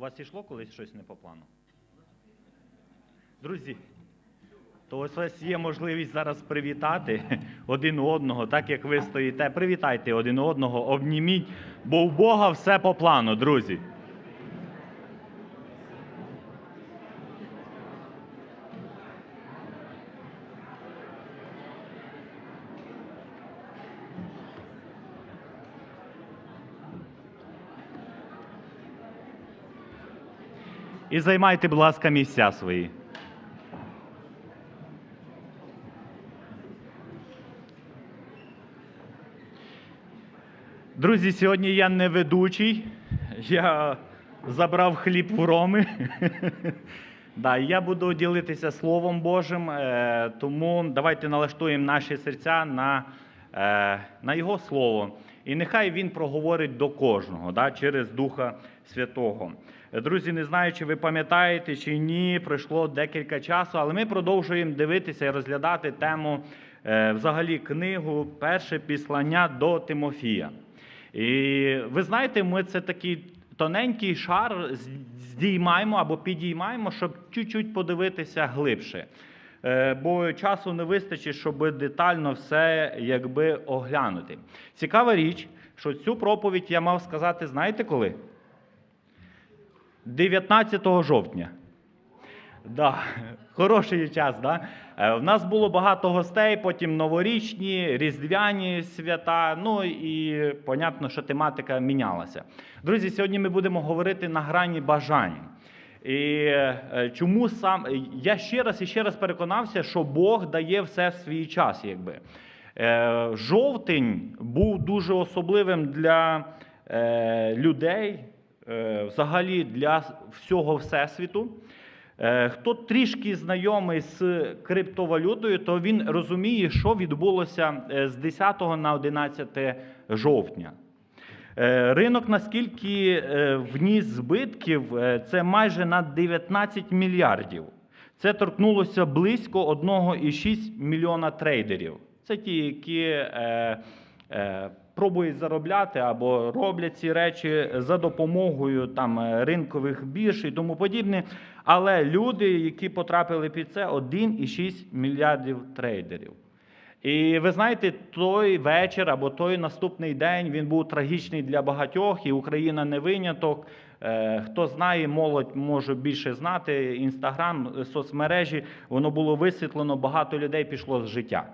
У вас ішло колись щось не по плану? Друзі, то ось у вас є можливість зараз привітати один одного, так як ви стоїте. Привітайте один одного, обніміть, бо у Бога все по плану, друзі. Займайте, будь ласка, місця свої. Друзі, сьогодні я не ведучий. Я забрав хліб в Роми. Да, я буду ділитися Словом Божим, е, тому давайте налаштуємо наші серця на, е, на Його Слово. І нехай Він проговорить до кожного да, через Духа Святого. Друзі, не знаю, чи ви пам'ятаєте чи ні, пройшло декілька часу, але ми продовжуємо дивитися і розглядати тему е, взагалі книгу Перше післання до Тимофія. І ви знаєте, ми це такий тоненький шар здіймаємо або підіймаємо, щоб чуть-чуть подивитися глибше. Е, Бо часу не вистачить, щоб детально все якби оглянути. Цікава річ, що цю проповідь я мав сказати, знаєте коли? 19 жовтня. Да, хороший час, да? Е, В нас було багато гостей, потім новорічні, різдвяні свята. Ну і понятно, що тематика мінялася. Друзі, сьогодні ми будемо говорити на грані бажань. І е, чому сам я ще раз і ще раз переконався, що Бог дає все в свій час, якби. Е, Жовтень був дуже особливим для е, людей, взагалі для всього всесвіту. Хто трішки знайомий з криптовалютою, то він розуміє, що відбулося з 10 на 11 жовтня. Е, Ринок наскільки е, вніс збитків, е, це майже на 19 мільярдів. Це торкнулося близько 1,6 мільйона трейдерів. Це ті, які е, е, пробують заробляти або роблять ці речі за допомогою там, ринкових бірж і тому подібне. Але люди, які потрапили під це, 1,6 мільярдів трейдерів. І ви знаєте, той вечір або той наступний день він був трагічний для багатьох, і Україна не виняток. Е, Хто знає, молодь може більше знати. Інстаграм, соцмережі, воно було висвітлено, багато людей пішло з життя.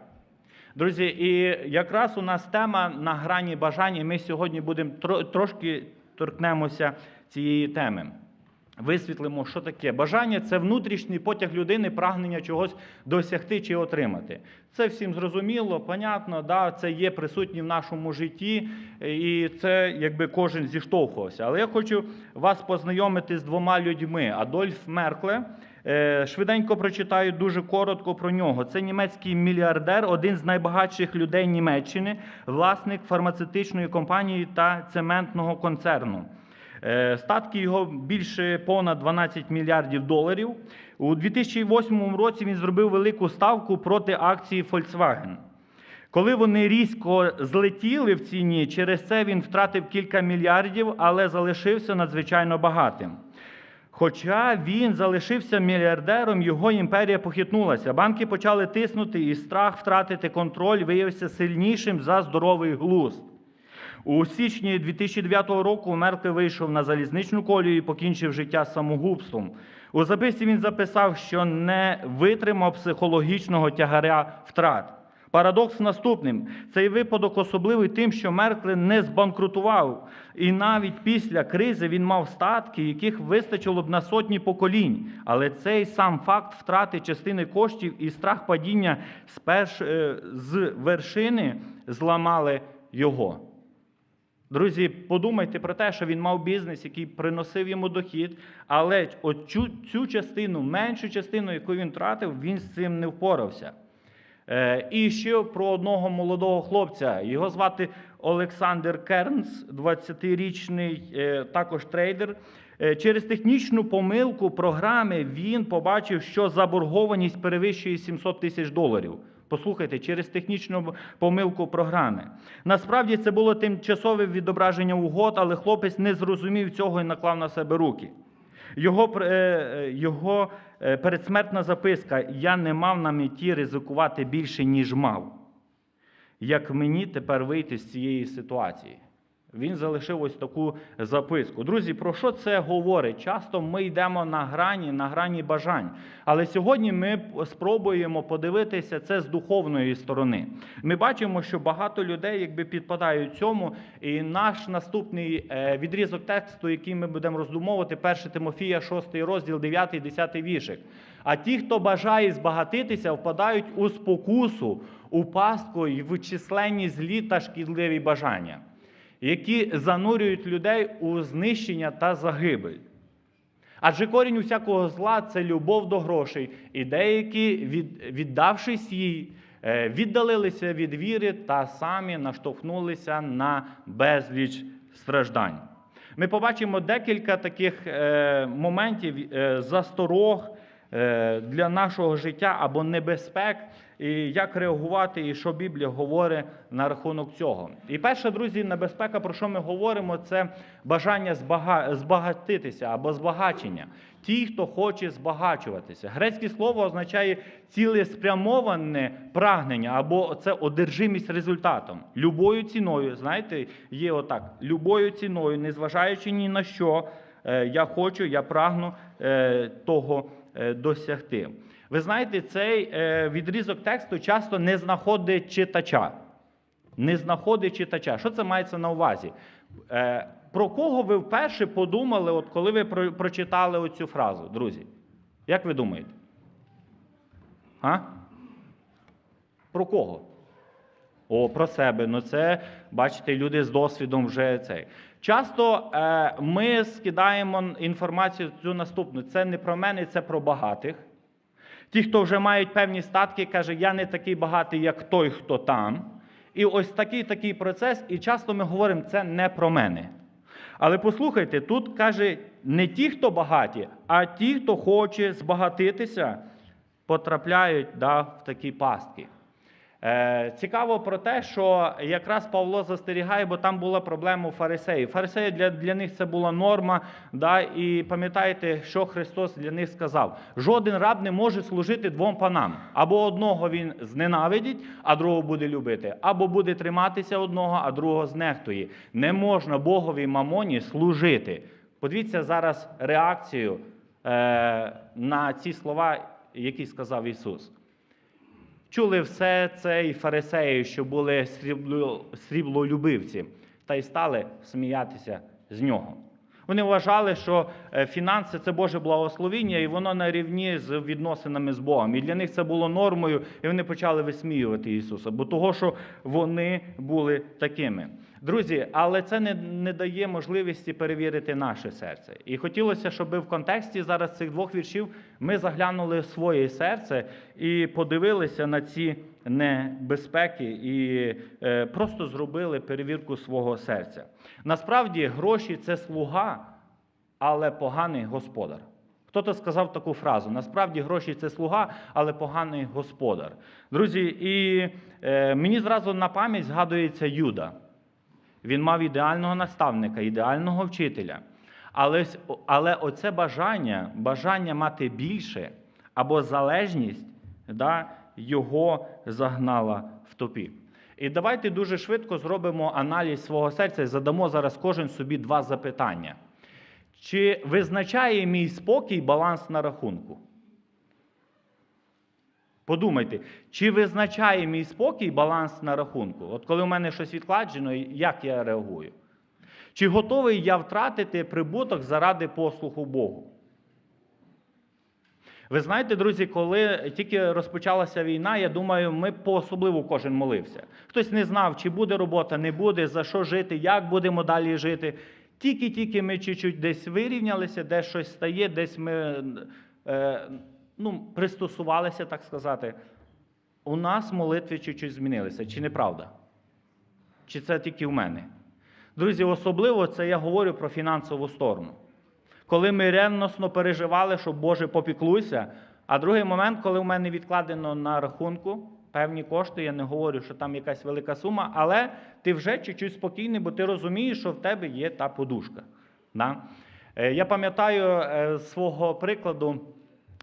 Друзі, і якраз у нас тема на грані бажань, і ми сьогодні будемо трошки торкнемося цієї теми. Висвітлимо, що таке. Бажання це внутрішній потяг людини, прагнення чогось досягти чи отримати. Це всім зрозуміло, понятно, да, це є присутні в нашому житті, і це якби кожен зіштовхувався. Але я хочу вас познайомити з двома людьми. Адольф Меркле. Е, Швиденько прочитаю дуже коротко про нього. Це німецький мільярдер, один з найбагатших людей Німеччини, власник фармацевтичної компанії та цементного концерну. Е, Статки його більше понад 12 мільярдів доларів. У 2008 році він зробив велику ставку проти акції Volkswagen. Коли вони різко злетіли в ціні, через це він втратив кілька мільярдів, але залишився надзвичайно багатим. Хоча він залишився мільярдером, його імперія похитнулася. Банки почали тиснути, і страх втратити контроль виявився сильнішим за здоровий глузд. У січні 2009 року Мерkel вийшов на залізничну колію і покінчив життя самогубством. У записці він записав, що не витримав психологічного тягаря втрат. Парадокс наступним: цей випадок особливий тим, що Меркле не збанкрутував, і навіть після кризи він мав статки, яких вистачило б на сотні поколінь. Але цей сам факт втрати частини коштів і страх падіння з, перш... е, з вершини зламали його. Друзі, подумайте про те, що він мав бізнес, який приносив йому дохід, але оцю, цю частину, меншу частину, яку він втратив, він з цим не впорався. Е, І ще про одного молодого хлопця. Його звати Олександр Кернс, 20-річний е, також трейдер. Е, Через технічну помилку програми він побачив, що заборгованість перевищує 700 тисяч доларів. Послухайте, через технічну помилку програми. Насправді це було тимчасове відображення угод, але хлопець не зрозумів цього і наклав на себе руки. Його, е, е, його е, передсмертна записка Я не мав на меті ризикувати більше, ніж мав. Як мені тепер вийти з цієї ситуації? Він залишив ось таку записку. Друзі, про що це говорить? Часто ми йдемо на грані, на грані бажань. Але сьогодні ми спробуємо подивитися це з духовної сторони. Ми бачимо, що багато людей якби підпадають цьому. І наш наступний е, відрізок тексту, який ми будемо роздумовувати, 1 Тимофія, 6 розділ, 9, 10 віршик. А ті, хто бажає збагатитися, впадають у спокусу, у пастку і в численні злі та шкідливі бажання які занурюють людей у знищення та загибель. Адже корінь усякого зла це любов до грошей, і деякі, віддавшись їй, е, віддалилися від віри та самі наштовхнулися на безліч страждань. Ми побачимо декілька таких е, моментів е, засторог для нашого життя або небезпек, і як реагувати, і що Біблія говорить на рахунок цього. І перша, друзі, небезпека, про що ми говоримо, це бажання збага- збагатитися або збагачення. Ті, хто хоче збагачуватися. Грецьке слово означає цілеспрямоване прагнення або це одержимість результатом. Любою ціною, знаєте, є отак, любою ціною, незважаючи ні на що, е, я хочу, я прагну е, того е, досягти. Ви знаєте, цей е, відрізок тексту часто не знаходить читача. Не знаходить читача. Що це мається на увазі? Е, Про кого ви вперше подумали, от коли ви прочитали оцю фразу, друзі? Як ви думаєте? А? Про кого? О, про себе. Ну це, бачите, люди з досвідом вже цей. Часто е, ми скидаємо інформацію цю наступну. Це не про мене, це про багатих. Ті, хто вже мають певні статки, каже, я не такий багатий, як той, хто там. І ось такий такий процес, і часто ми говоримо, це не про мене. Але послухайте, тут каже, не ті, хто багаті, а ті, хто хоче збагатитися, потрапляють да, в такі пастки. Е, цікаво про те, що якраз Павло застерігає, бо там була проблема у фарисеїв. Фарисеї для, для них це була норма. Да, і пам'ятаєте, що Христос для них сказав: жоден раб не може служити двом панам. Або одного він зненавидить, а другого буде любити, або буде триматися одного, а другого знехтує. Не можна Богові мамоні служити. Подивіться зараз реакцію е, на ці слова, які сказав Ісус. Чули все це і фарисеї, що були срібло, сріблолюбивці, та й стали сміятися з нього. Вони вважали, що е, фінанси це Боже благословіння, і воно на рівні з відносинами з Богом. І для них це було нормою, і вони почали висміювати Ісуса, бо того, що вони були такими. Друзі, але це не, не дає можливості перевірити наше серце. І хотілося, щоб в контексті зараз цих двох віршів ми заглянули в своє серце і подивилися на ці небезпеки і е, просто зробили перевірку свого серця. Насправді гроші це слуга, але поганий господар. Хто-то сказав таку фразу: насправді гроші це слуга, але поганий господар. Друзі, і е, мені зразу на пам'ять згадується Юда. Він мав ідеального наставника, ідеального вчителя. Але, але оце бажання, бажання мати більше або залежність, да, його загнала в топі. І давайте дуже швидко зробимо аналіз свого серця і задамо зараз кожен собі два запитання. Чи визначає мій спокій баланс на рахунку? Подумайте, чи визначає мій спокій баланс на рахунку? От коли в мене щось відкладено, як я реагую? Чи готовий я втратити прибуток заради послуху Богу? Ви знаєте, друзі, коли тільки розпочалася війна, я думаю, ми по-особливо кожен молився. Хтось не знав, чи буде робота, не буде, за що жити, як будемо далі жити. Тільки-тільки ми чуть-чуть десь вирівнялися, десь щось стає, десь ми е, ну, пристосувалися, так сказати. У нас молитви чуть-чуть змінилися, чи не правда? Чи це тільки в мене? Друзі, особливо це я говорю про фінансову сторону. Коли ми ревносно переживали, що Боже попіклуйся. А другий момент, коли в мене відкладено на рахунку певні кошти, я не говорю, що там якась велика сума, але ти вже чуть-чуть спокійний, бо ти розумієш, що в тебе є та подушка. Да? Е, Я пам'ятаю е, з свого прикладу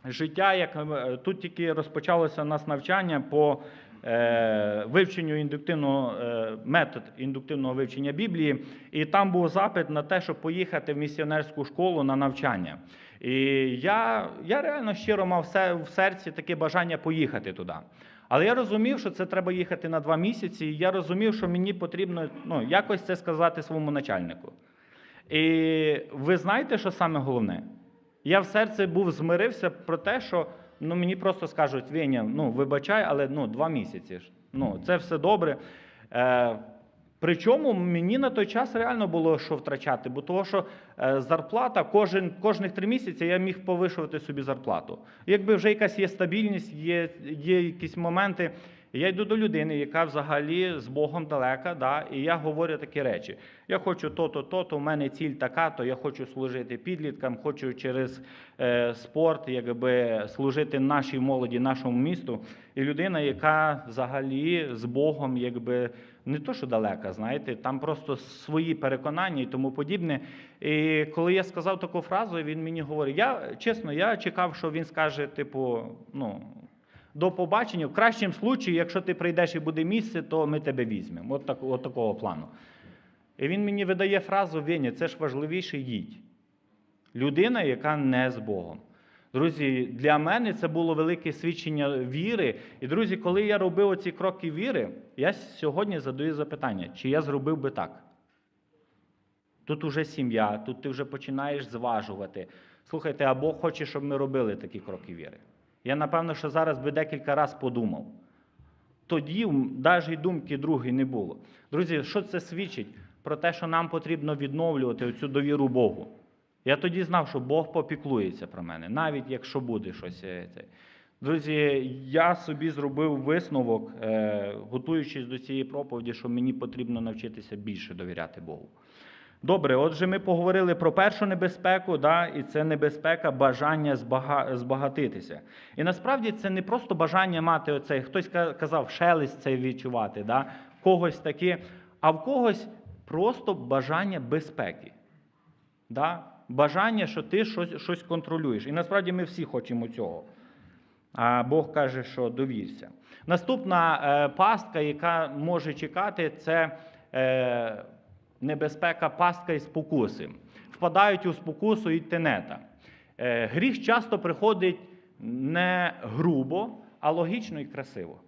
життя, як е, тут тільки розпочалося у нас навчання по е, вивченню індуктивного е, метод індуктивного вивчення Біблії, і там був запит на те, щоб поїхати в місіонерську школу на навчання. І я, я реально щиро мав в серці таке бажання поїхати туди. Але я розумів, що це треба їхати на два місяці, і я розумів, що мені потрібно ну, якось це сказати своєму начальнику. І ви знаєте, що саме головне? Я в серці був змирився про те, що ну, мені просто скажуть, Веня, ну вибачай, але ну, два місяці. ж. Ну, це все добре. Е, причому мені на той час реально було що втрачати, бо того, що е, зарплата кожен, кожних три місяці я міг повишувати собі зарплату. Якби вже якась є стабільність, є, є якісь моменти. Я йду до людини, яка взагалі з Богом далека, да, і я говорю такі речі. Я хочу то-то, то-то, у мене ціль така, то я хочу служити підліткам, хочу через е, спорт якби, служити нашій молоді, нашому місту. І людина, яка взагалі з Богом, якби не то, що далека, знаєте, там просто свої переконання і тому подібне. І коли я сказав таку фразу, він мені говорить: я чесно, я чекав, що він скаже, типу, ну. До побачення. В кращому случаї, якщо ти прийдеш і буде місце, то ми тебе візьмемо. От, так, от такого плану. І він мені видає фразу Веня, це ж важливіше їдь. Людина, яка не з Богом. Друзі, для мене це було велике свідчення віри. І, друзі, коли я робив оці кроки віри, я сьогодні задаю запитання, чи я зробив би так? Тут уже сім'я, тут ти вже починаєш зважувати. Слухайте, а Бог хоче, щоб ми робили такі кроки віри. Я, напевно, що зараз би декілька разів подумав. Тоді навіть думки другої не було. Друзі, що це свідчить? Про те, що нам потрібно відновлювати цю довіру Богу. Я тоді знав, що Бог попіклується про мене, навіть якщо буде щось. е. Друзі, я собі зробив висновок, е, готуючись до цієї проповіді, що мені потрібно навчитися більше довіряти Богу. Добре, отже, ми поговорили про першу небезпеку, да, і це небезпека бажання збага... збагатитися. І насправді це не просто бажання мати оцей, хтось казав, шелест цей відчувати, да, когось таке, а в когось просто бажання безпеки. Да? Бажання, що ти щось, щось контролюєш. І насправді ми всі хочемо цього. А Бог каже, що довірся. Наступна е, пастка, яка може чекати, це е, небезпека пастка і спокуси. Впадають у спокусу і тенета. Е, гріх часто приходить не грубо, а логічно і красиво.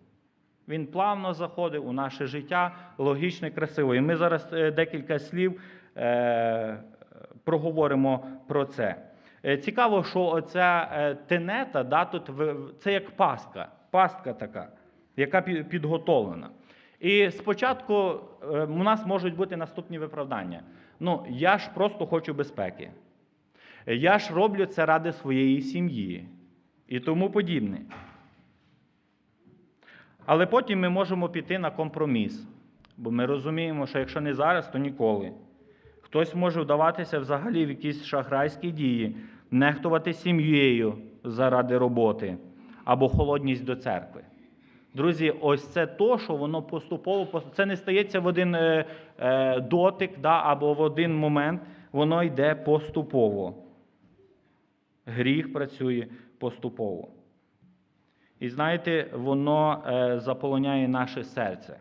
Він плавно заходить у наше життя, логічно і красиво. І ми зараз е, декілька слів е, проговоримо про це. Цікаво, що оця тенета, да, тут це як пастка, пастка така, яка підготовлена. І спочатку е, у нас можуть бути наступні виправдання. Ну, я ж просто хочу безпеки. Я ж роблю це ради своєї сім'ї і тому подібне. Але потім ми можемо піти на компроміс, бо ми розуміємо, що якщо не зараз, то ніколи. Хтось може вдаватися взагалі в якісь шахрайські дії, нехтувати сім'єю заради роботи або холодність до церкви. Друзі, ось це то, що воно поступово, це не стається в один е, е, дотик да, або в один момент, воно йде поступово. Гріх працює поступово. І знаєте, воно е, заполоняє наше серце.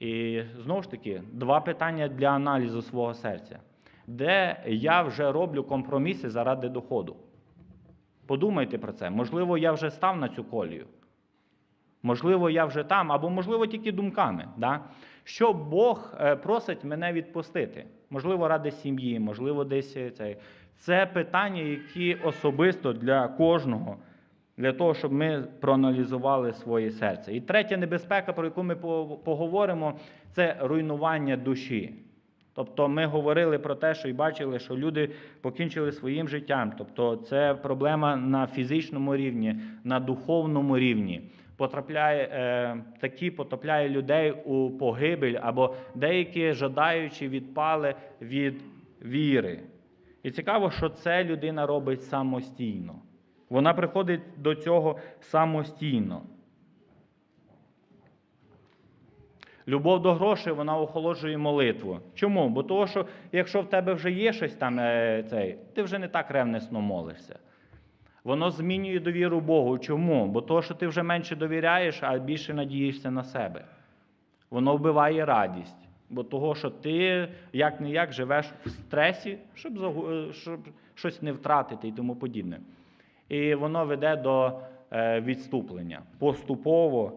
І знову ж таки, два питання для аналізу свого серця. Де я вже роблю компроміси заради доходу? Подумайте про це. Можливо, я вже став на цю колію. Можливо, я вже там, або, можливо, тільки думками. Да? Що Бог е, просить мене відпустити? Можливо, ради сім'ї, можливо, десь е, цей. Це питання, які особисто для кожного, для того, щоб ми проаналізували своє серце. І третя небезпека, про яку ми поговоримо, це руйнування душі. Тобто ми говорили про те, що і бачили, що люди покінчили своїм життям. Тобто це проблема на фізичному рівні, на духовному рівні. Потрапляє, е, такі потопляє людей у погибель, або деякі жадаючи відпали від віри. І цікаво, що це людина робить самостійно. Вона приходить до цього самостійно. Любов до грошей вона охолоджує молитву. Чому? Бо того, що якщо в тебе вже є щось там, е, цей, ти вже не так ревнисно молишся. Воно змінює довіру Богу. Чому? Бо того, що ти вже менше довіряєш, а більше надієшся на себе. Воно вбиває радість. Бо того, що ти як не як живеш в стресі, щоб, е, щоб щось не втратити і тому подібне. І воно веде до е, відступлення поступово.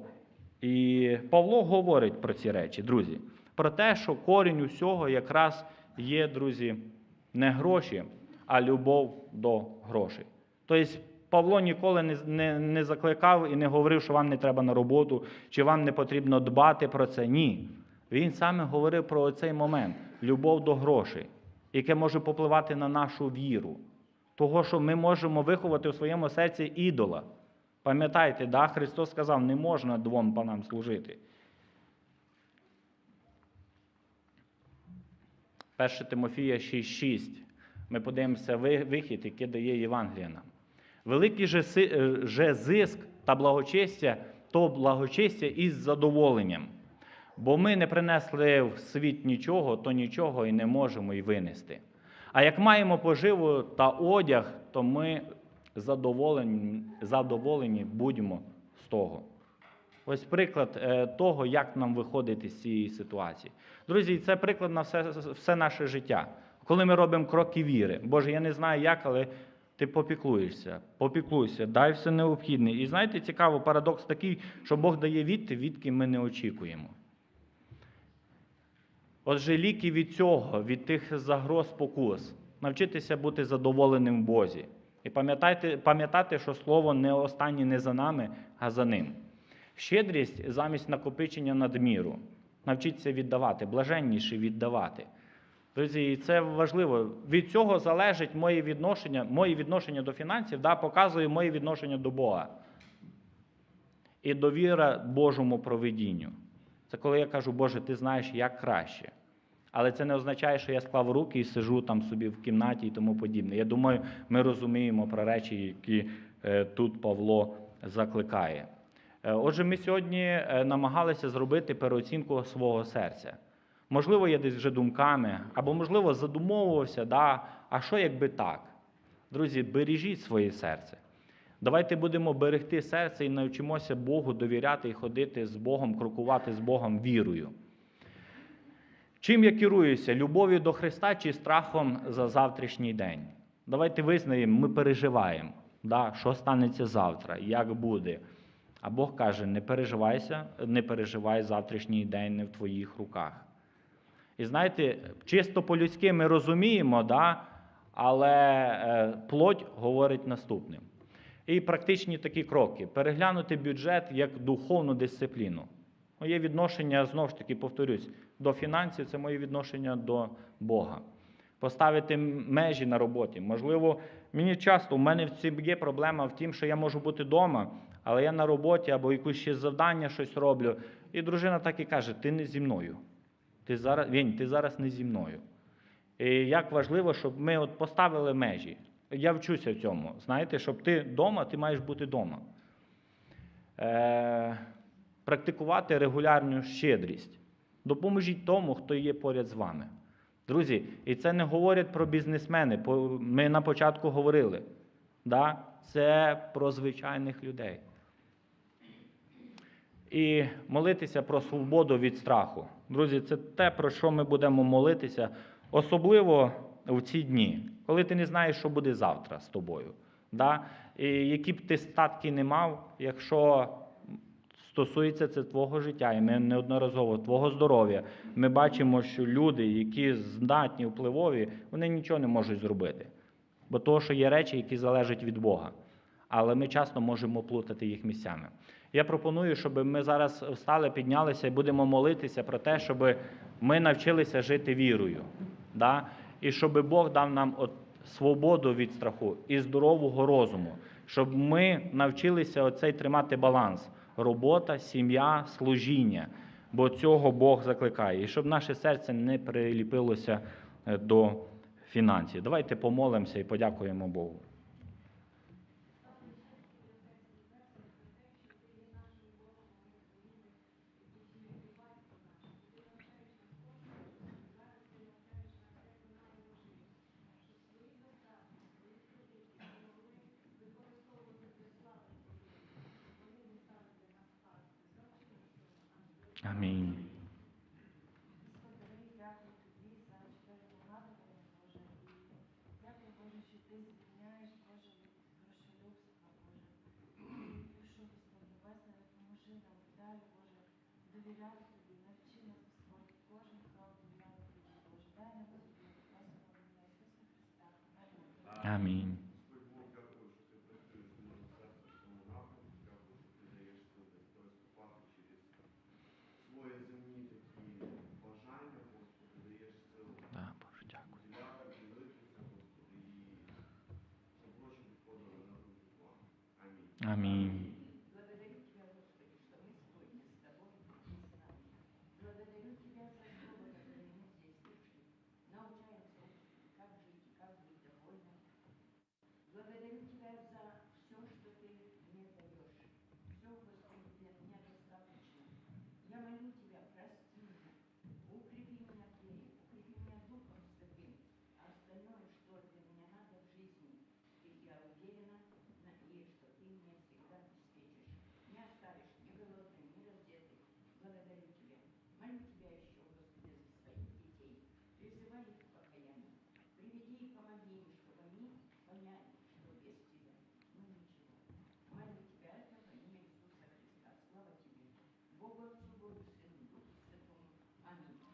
І Павло говорить про ці речі, друзі, про те, що корінь усього якраз є, друзі, не гроші, а любов до грошей. Тобто Павло ніколи не, не, не закликав і не говорив, що вам не треба на роботу, чи вам не потрібно дбати про це. Ні. Він саме говорив про цей момент любов до грошей, яке може попливати на нашу віру. Того, що ми можемо виховати у своєму серці ідола. Пам'ятайте, да, Христос сказав, не можна двом панам служити. 1 Тимофія 6,6. Ми подивимося вихід, який дає Євангелія нам. Великий е, же зиск та благочестя, то благочестя із задоволенням. Бо ми не принесли в світ нічого, то нічого і не можемо й винести. А як маємо поживу та одяг, то ми задоволені, задоволені будьмо з того. Ось приклад е, того, як нам виходити з цієї ситуації. Друзі, це приклад на все, все наше життя. Коли ми робимо кроки віри. Боже, я не знаю як, але ти попіклуєшся, попіклуйся, дай все необхідне. І знаєте, цікаво, парадокс такий, що Бог дає відти, відки ми не очікуємо. Отже, ліки від цього, від тих загроз покус, навчитися бути задоволеним в Бозі. І пам'ятайте, пам'ятати, що слово не останнє не за нами, а за ним. Щедрість замість накопичення надміру. Навчіться віддавати, блаженніше віддавати. Друзі, і це важливо. Від цього залежить моє відношення, моє відношення до фінансів, да, показує моє відношення до Бога. І довіра Божому провидінню. Це коли я кажу, Боже, ти знаєш, як краще. Але це не означає, що я склав руки і сижу там собі в кімнаті і тому подібне. Я думаю, ми розуміємо про речі, які е, тут Павло закликає. Е, Отже, ми сьогодні е, намагалися зробити переоцінку свого серця. Можливо, я десь вже думками, або, можливо, задумовувався, да, а що якби так? Друзі, бережіть своє серце. Давайте будемо берегти серце і навчимося Богу довіряти і ходити з Богом, крокувати з Богом вірою. Чим я керуюся? Любов'ю до Христа чи страхом за завтрашній день? Давайте визнаємо, ми переживаємо, да, що станеться завтра, як буде. А Бог каже: не переживайся, не переживай завтрашній день не в твоїх руках. І знаєте, чисто по-людськи ми розуміємо, да, але е, плоть говорить наступним. І практичні такі кроки: переглянути бюджет як духовну дисципліну. Моє відношення, знову ж таки, повторюсь, до фінансів це моє відношення до Бога. Поставити межі на роботі. Можливо, мені часто, у мене в цім є проблема в тім, що я можу бути вдома, але я на роботі або якусь ще завдання щось роблю. І дружина так і каже: ти не зі мною. Ти зараз, Вінь, ти зараз не зі мною. І як важливо, щоб ми от поставили межі. Я вчуся в цьому. Знаєте, щоб ти вдома, ти маєш бути вдома. Е, практикувати регулярну щедрість. Допоможіть тому, хто є поряд з вами. Друзі, і це не говорять про бізнесмени. Ми на початку говорили. Да? Це про звичайних людей. І молитися про свободу від страху. Друзі, це те, про що ми будемо молитися, особливо в ці дні, коли ти не знаєш, що буде завтра з тобою. Да? І які б ти статки не мав, якщо стосується це твого життя, і ми неодноразово твого здоров'я, ми бачимо, що люди, які здатні, впливові, вони нічого не можуть зробити. Бо того, що є речі, які залежать від Бога. Але ми часто можемо плутати їх місцями. Я пропоную, щоб ми зараз встали, піднялися і будемо молитися про те, щоб ми навчилися жити вірою. Да? І щоб Бог дав нам от свободу від страху і здорового розуму, щоб ми навчилися оцей тримати баланс робота, сім'я, служіння, бо цього Бог закликає, і щоб наше серце не приліпилося е, до фінансів. Давайте помолимося і подякуємо Богу. Ти звільняєш, Боже, від грошолюбства, Боже. Прошу, Господь, Небесне, допоможи нам далі, Боже, довіряти Тобі, навчи нас, Господь, кожен крок довіряти Тобі, Боже. Дай нам ім'я Ісуса Христа. Амінь. Амінь. Господь Бог, дякую, що ти працюєш в моєму серці в цьому напрямку. Дякую, що ти даєш сили переступати через свої земні такі бажання, Господи, даєш силу Да, Боже, дякую. поділяти, ділитися, Господи, і щоб гроші відходили на руки вам. Амінь.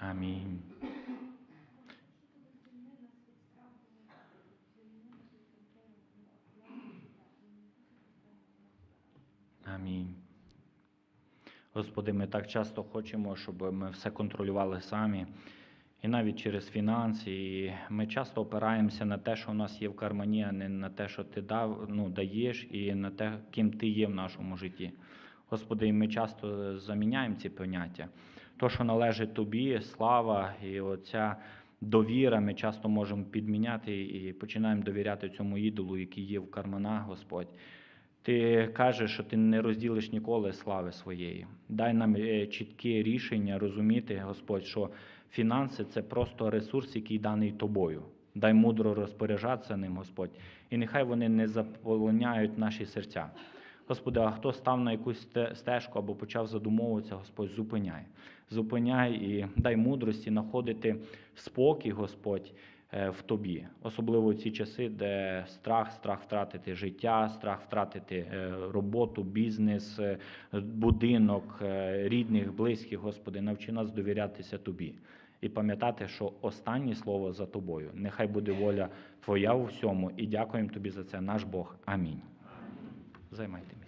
Христа. Амінь. Господи, ми так часто хочемо, щоб ми все контролювали самі. І навіть через фінанси. І ми часто опираємося на те, що в нас є в кармані, а не на те, що ти дав, ну, даєш, і на те, ким ти є в нашому житті. Господи, і ми часто заміняємо ці поняття. То, що належить тобі, слава і оця довіра, ми часто можемо підміняти і починаємо довіряти цьому ідолу, який є в карманах, Господь. Ти кажеш, що ти не розділиш ніколи слави своєї. Дай нам е, чітке рішення розуміти, Господь, що фінанси це просто ресурс, який даний тобою. Дай мудро розпоряджатися ним, Господь, і нехай вони не заполоняють наші серця. Господи, а хто став на якусь стежку або почав задумовуватися, Господь, зупиняй. Зупиняй і дай мудрості знаходити спокій, Господь, е, в тобі, особливо в ці часи, де страх, страх втратити життя, страх втратити е, роботу, бізнес, е, будинок, рідних, близьких, Господи, навчи нас довірятися Тобі і пам'ятати, що останнє слово за тобою. Нехай буде воля Твоя у всьому, і дякуємо Тобі за це, наш Бог. Амінь. Займайте.